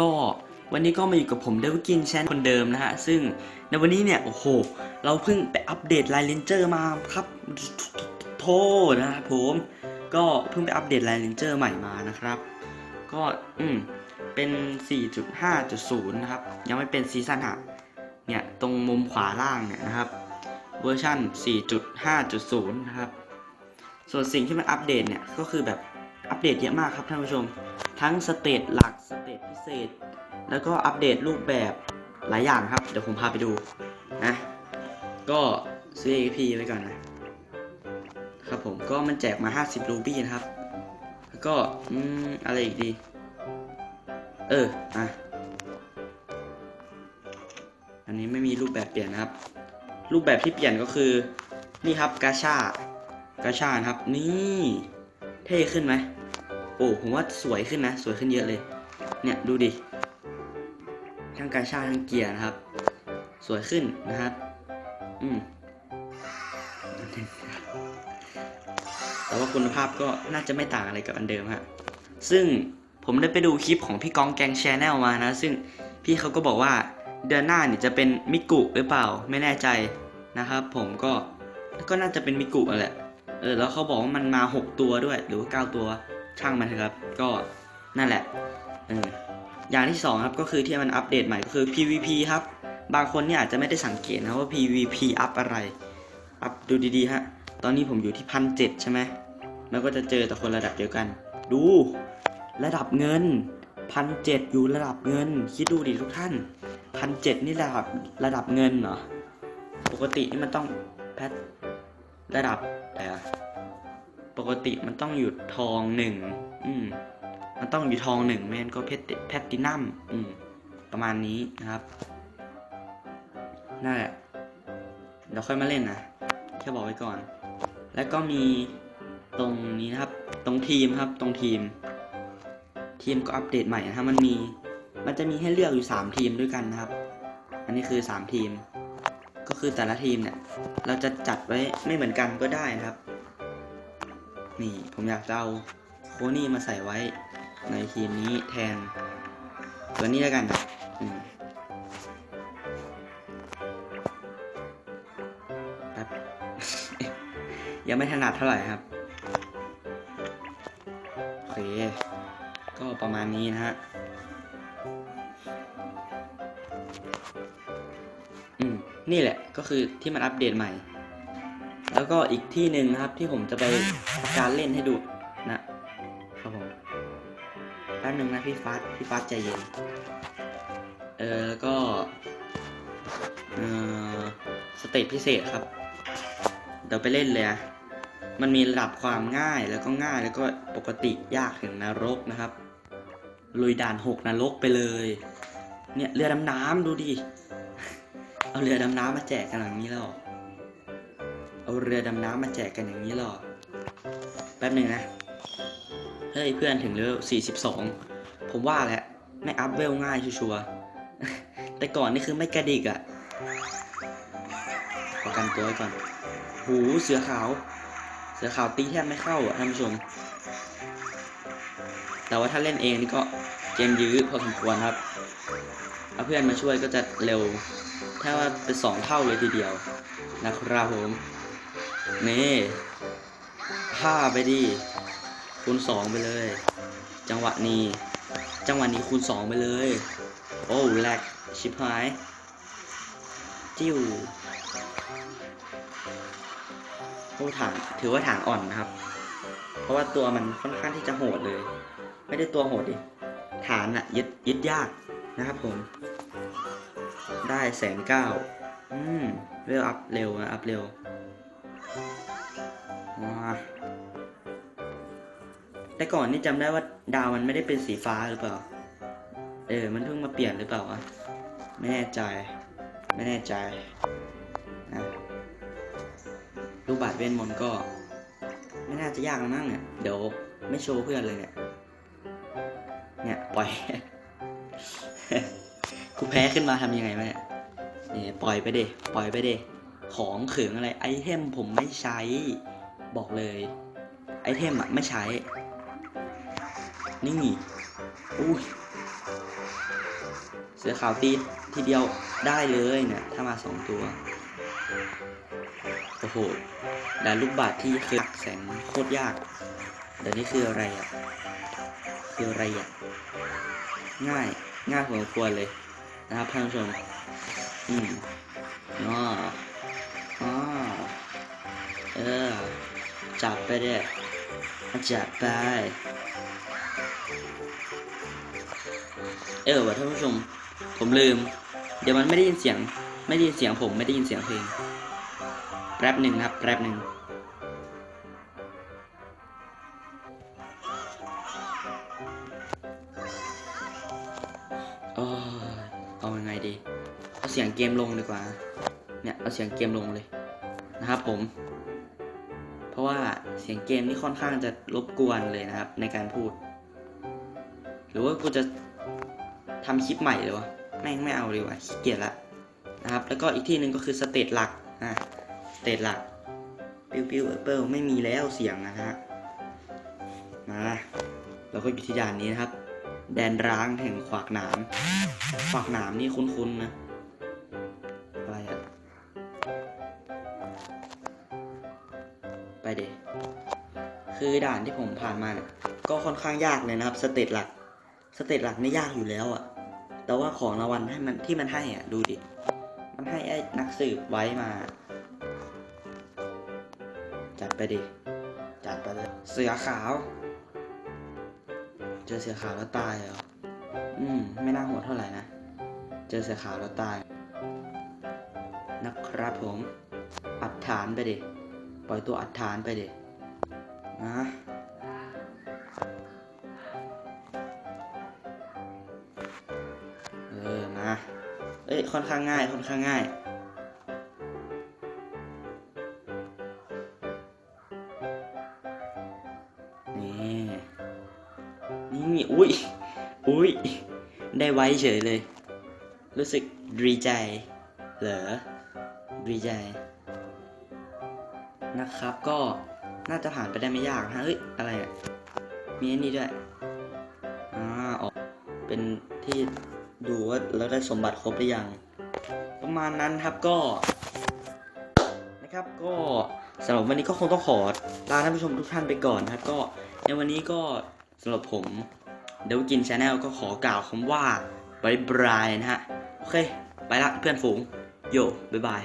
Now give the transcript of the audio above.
ก็วันนี้ก็มาอยู่กับผมเดวิกินแชนคนเดิมนะฮะ ซึ่งในวันนี้เนี่ย โอ้โห เราเพิ่งไปอัปเดตไลน์เลนเจอร์มาครับ โทษนะครับผม ก็เพิ่งไปอัปเดตไลน์เลนเจอร์ใหม่มานะครับ ก็อืมเป็น 4.5.0 นะครับ ยังไม่เป็นซีซั่นหะเนี่ย ตรงมุมขวาล่างเนี่ยนะครับ เวอร์ชัน4.5.0 นะครับ ส่วนสิ่งที่มันอัปเดตเนี่ย ก็คือแบบอัปเดตเยอะมากครับท่านผู้ชม ทั้งสเตจหลักสเตจพิเศษ แล้วก็อัปเดตรูปแบบหลายอย่างครับ เดี๋ยวผมพาไปดูนะก็ซื้อ AP ไว้ก่อนนะครับผมก็มันแจกมา 50 รูบี้นะครับ แล้วก็อืมอะไรอีกดี เอออะอันนี้ไม่มีรูปแบบเปลี่ยนนะครับ รูปแบบที่เปลี่ยนก็คือนี่ครับกาชากาชานะครับ นี่ เท่ขึ้นไหม โอ้ผมว่าสวยขึ้นนะ สวยขึ้นเยอะเลย เนี่ยดูดิทั้งกาชาทั้งเกียร์นะครับ สวยขึ้นนะครับ อืมแต่ว่าคุณภาพก็น่าจะไม่ต่างอะไรกับอันเดิมฮะซึ่งผมได้ไปดูคลิปของพี่กองแกงแชแนลมานะ ซึ่งพี่เขาก็บอกว่าเดือนหน้าเนี่ยจะเป็นมิกุหรือเปล่าไม่แน่ใจนะครับ ผมก็ก็น่าจะเป็นมิกุกันแหละเออแล้วเขาบอกว่ามันมา 6 ตัวด้วยหรือว่า 9 ตัว ช่างมันเถอะครับ ก็นั่นแหละเอออย่างที่2ครับก็คือที่มันอัปเดตใหม่ก็คือ PVP ครับ บางคนเนี่ยอาจจะไม่ได้สังเกตนะว่า PVP อัพอะไร อัพดูดีๆฮะ ตอนนี้ผมอยู่ที่พันเใช่ไหมแล้วก็จะเจอแต่คนระดับเดียวกัน ดู ระดับเงินพันเอยู่ระดับเงิน คิดดูดิทุกท่านพันเนี่ระดับระดับเงินเหรอ ปกตินี่มันต้องแพทระดับแต่ ปกติมันต้องอยู่ทองหนึ่งอืมมันต้องอยู่ทองหนึ่งแมนก็เพชรแพตตินัมอืมประมาณนี้นะครับนั่นแหละเดี๋ยวค่อยมาเล่นนะแค่บอกไว้ก่อน แล้วก็มีตรงนี้นะครับ ตรงทีมครับ ตรงทีม ทีมก็อัปเดตใหม่นะครับมันมี มันจะมีให้เลือกอยู่ 3 ทีมด้วยกันนะครับ อันนี้คือ 3 ทีม ก็คือแต่ละทีมเนี่ย เราจะจัดไว้ไม่เหมือนกันก็ได้นะครับ นี่ผมอยากจะเอาโคนี่มาใส่ไว้ในทีมนี้แทนตัวนี้แล้วกันนะอืมครับยังไม่ถนัดเท่าไหร่ครับโอเค ก็ประมาณนี้นะฮะอืม นี่แหละก็คือที่มันอัปเดตใหม่ แล้วก็อีกที่หนึ่งนะครับที่ผมจะไปการเล่นให้ดูนะครับผมแป๊บนึงนะพี่ฟัสพี่ฟัสใจเย็น เออแล้วก็เออสเตจพิเศษครับ เดี๋ยวไปเล่นเลยนะมันมีระดับความง่ายแล้วก็ง่ายแล้วก็ปกติยากถึงนรกนะครับ ลุยด่านหกนรกไปเลย เนี่ยเรือดำน้ำดูดิ เอาเรือดำน้ำมาแจกกันอย่างนี้แล้ว เรือดำน้ำมาแจกกันอย่างนี้หรอแป๊บหนึ่งนะ เฮ้ยเพื่อนถึงเลเวล42 ผมว่าแหละไม่อัพเวลง่ายชัวร์แต่ก่อนนี่คือไม่กระดิกอะ่ะประกันตัวไว้ก่อน หูเสือขาว เสือขาวตีแทบไม่เข้าอะท่านผู้ชม แต่ว่าถ้าเล่นเองนี่ก็เกมยื้อพอสมควรครับเอาเพื่อนมาช่วยก็จะเร็ว ถ้าว่าเป็นสองเท่าเลยทีเดียว นะครับผม นี่ผ้าไปดิคูณสองไปเลย จังหวะนี้ จังหวะนี้คูณสองไปเลย โอ้แลกชิบหาย จิ้วโอ้ฐานถือว่าฐานอ่อนนะครับ เพราะว่าตัวมันค่อนข้างที่จะโหดเลย ไม่ได้ตัวโหดดิ ฐานอะยึดยึดยากนะครับผม ได้แสนเก้าอืมเร็วอัพเร็วนะอัพเร็วว้า แต่ก่อนนี่จำได้ว่าดาวมันไม่ได้เป็นสีฟ้าหรือเปล่า เออ มันเพิ่งมาเปลี่ยนหรือเปล่าวะ ไม่แน่ใจ ไม่แน่ใจนะลูกบาศก์เวทมนก็ ไม่น่าจะยากแล้วมั้งเนี่ย เดี๋ยวไม่โชว์เพื่อนเลยเนี่ย เนี่ยปล่อย กูแพ้ขึ้นมาทำยังไงวะเนี่ยนี่ปล่อยไปเดปล่อยไปเดของเขืองอะไรไอเทมผมไม่ใช้ บอกเลย ไอเทมอะไม่ใช้ นี่อุ้ยเสือขาวตีทีเดียวได้เลยเนี่ย ถ้ามาสองตัว โอ้โหด่านลูกบาศก์ที่เคยหักแสนโคตรยากเดี๋ยวนี้คืออะไรอะ คืออะไรอะ ง่าย ง่ายพอสมควรเลยนะครับท่านผู้ชม อืมอ๋ออ๋อเออ จับไปเด้จับไป เออว่ะท่านผู้ชม ผมลืม เดี๋ยวมันไม่ได้ยินเสียง ไม่ได้ยินเสียงผมไม่ได้ยินเสียงเพลง แป๊บหนึ่งนะครับ แป๊บหนึ่งโอ้ยเอายังไงดี เอาเสียงเกมลงดีกว่า เนี่ย เอาเสียงเกมลงเลย นะครับผม ว่าเสียงเกมนี่ค่อนข้างจะรบกวนเลยนะครับ ในการพูด หรือว่ากูจะทำคลิปใหม่เลยวะแม่งไม่เอาดีกว่าขี้เกียจละนะครับ แล้วก็อีกที่หนึ่งก็คือสเตจหลักอะสเตจหลักปิ้วปิ้วเอเปิลไม่มีแล้วเสียงนะฮะมาเราก็อยู่ที่ด่านนี้นะครับ แดนร้างแห่งขวากหนามขวากหนามนี่คุ้นๆนะ คือด่านที่ผมผ่านมาเนี่ยก็ค่อนข้างยากเลยนะครับสเตจหลักสเตจหลักนี่ยากอยู่แล้วอะแต่ว่าของรางวัลให้มันที่มันให้อะดูดิ มันให้ไอ้นักสืบไว้มา จัดไปดิ จัดไปเลย เสือขาว เจอเสือขาวแล้วตายเหรอ อืม ไม่น่าโหดเท่าไหร่นะ เจอเสือขาวแล้วตาย นะครับผม อัดฐานไปดิ ปล่อยตัวอัดฐานไปดิ นะเออมาเอ้ยค่อนข้างง่ายค่อนข้างง่ายนี่นี่อุ้ยอุ้ยได้ไว้เฉยเลย รู้สึกดีใจเหรอดีใจนะครับก็ น่าจะผ่านไปได้ไม่ยากนะฮะเฮ้ยอะไรอะมีอันนี้ด้วยอ่าออกเป็นที่ดูว่าเราได้สมบัติครบหรือยัง ประมาณนั้นครับก็ นะครับก็สำหรับวันนี้ก็คงต้องขอลาท่านผู้ชมทุกท่านไปก่อนนะครับ ก็ในวันนี้ก็สำหรับผมเดวกินชาแนลก็ขอกล่าวคำว่าบายบายนะฮะ โอเค ไปละเพื่อนฝูง โยบายบาย